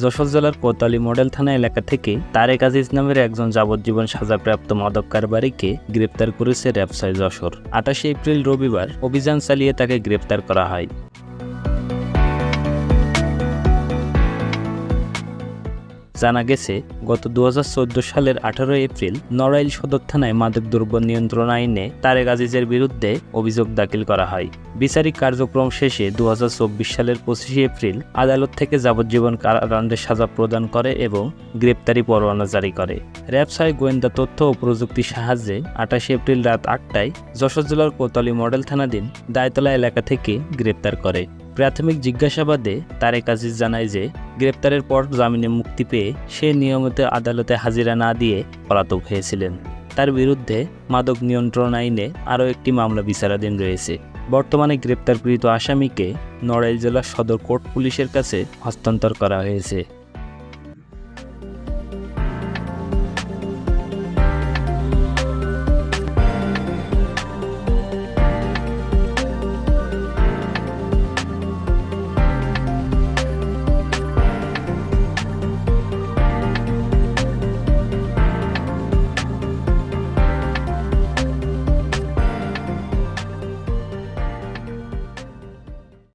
যশোর জেলার কোতালি মডেল থানা এলাকা থেকে তারেক আজিজ নামের একজন যাবজ্জীবন সাজাপ্রাপ্ত মাদক কারবারিকে গ্রেপ্তার করেছে র্যাবসাই যশোর। আঠাশে এপ্রিল রবিবার অভিযান চালিয়ে তাকে গ্রেপ্তার করা হয়। জানা গেছে, গত দু হাজার চৌদ্দ সালের আঠারোই এপ্রিল নড়াইল সদর থানায় মাদক দ্রব্য নিয়ন্ত্রণ আইনে তারেক আজিজের বিরুদ্ধে অভিযোগ দাখিল করা হয়। বিচারিক কার্যক্রম শেষে দু হাজার চব্বিশ সালের পঁচিশে এপ্রিল আদালত থেকে যাবজ্জীবন কারাদণ্ডের সাজা প্রদান করে এবং গ্রেপ্তারি পরোয়ানা জারি করে। র্যাবসাই গোয়েন্দা তথ্য ও প্রযুক্তির সাহায্যে আঠাশে এপ্রিল রাত আটটায় যশোর জেলার কোতলি মডেল থানাধীন দায়তলা এলাকা থেকে গ্রেপ্তার করে। প্রাথমিক জিজ্ঞাসাবাদে তারেক আজিজ জানায় যে, গ্রেপ্তারের পর জামিনে মুক্তি পেয়ে সে নিয়মিত আদালতে হাজিরা না দিয়ে পলাতক হয়েছিলেন। তার বিরুদ্ধে মাদক নিয়ন্ত্রণ আইনে আরও একটি মামলা বিচারাধীন রয়েছে। বর্তমানে গ্রেপ্তারকৃত আসামিকে নড়াইল জেলা সদর কোর্ট পুলিশের কাছে হস্তান্তর করা হয়েছে।